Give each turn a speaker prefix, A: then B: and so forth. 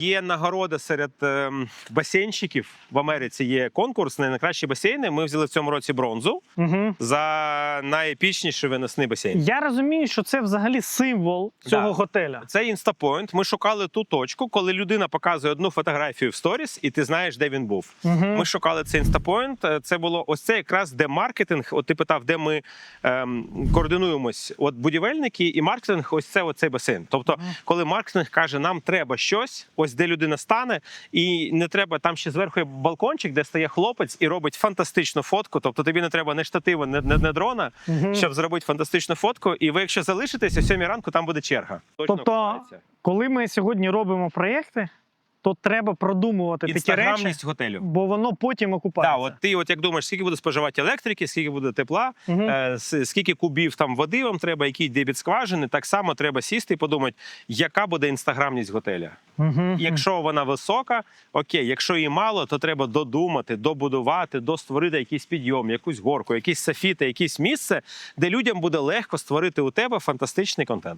A: Є нагорода серед ем, басейнщиків в Америці. Є конкурс на найкращі басейни. Ми взяли в цьому році бронзу
B: Угу.
A: за найепічніший виносний басейн.
B: Я розумію, що це взагалі символ цього
A: Да.
B: готеля.
A: Це інстапойнт. Ми шукали ту точку, коли людина показує одну фотографію в сторіс, і ти знаєш, де він був.
B: Угу.
A: Ми шукали цей інстапойнт. Це було ось це якраз де маркетинг. От ти питав, де ми ем, координуємось. От будівельники і маркетинг, ось це оцей басейн. Тобто, коли маркетинг каже, нам треба щось, ось де людина стане, і не треба там ще зверху є балкончик, де стає хлопець і робить фантастичну фотку. Тобто тобі не треба не штатива, не, не, не дрона,
B: угу.
A: щоб зробити фантастичну фотку. І ви, якщо залишитеся, о 7 ранку там буде черга. Точно
B: Тобто. Коли ми сьогодні робимо проєкти, то треба продумувати такі речі,
A: готелю.
B: бо воно потім
A: Так, от ти, от як думаєш, скільки буде споживати електрики, скільки буде тепла,
B: Мгм.
A: е, скільки кубів там води вам треба, який дебіт скважини, так само треба сісти і подумати, яка буде інстаграмність готеля.
B: Мгм.
A: Якщо вона висока, окей, якщо її мало, то треба додумати, добудувати, достворити якийсь підйом, якусь горку, якісь софіти, якесь місце, де людям буде легко створити у тебе фантастичний контент.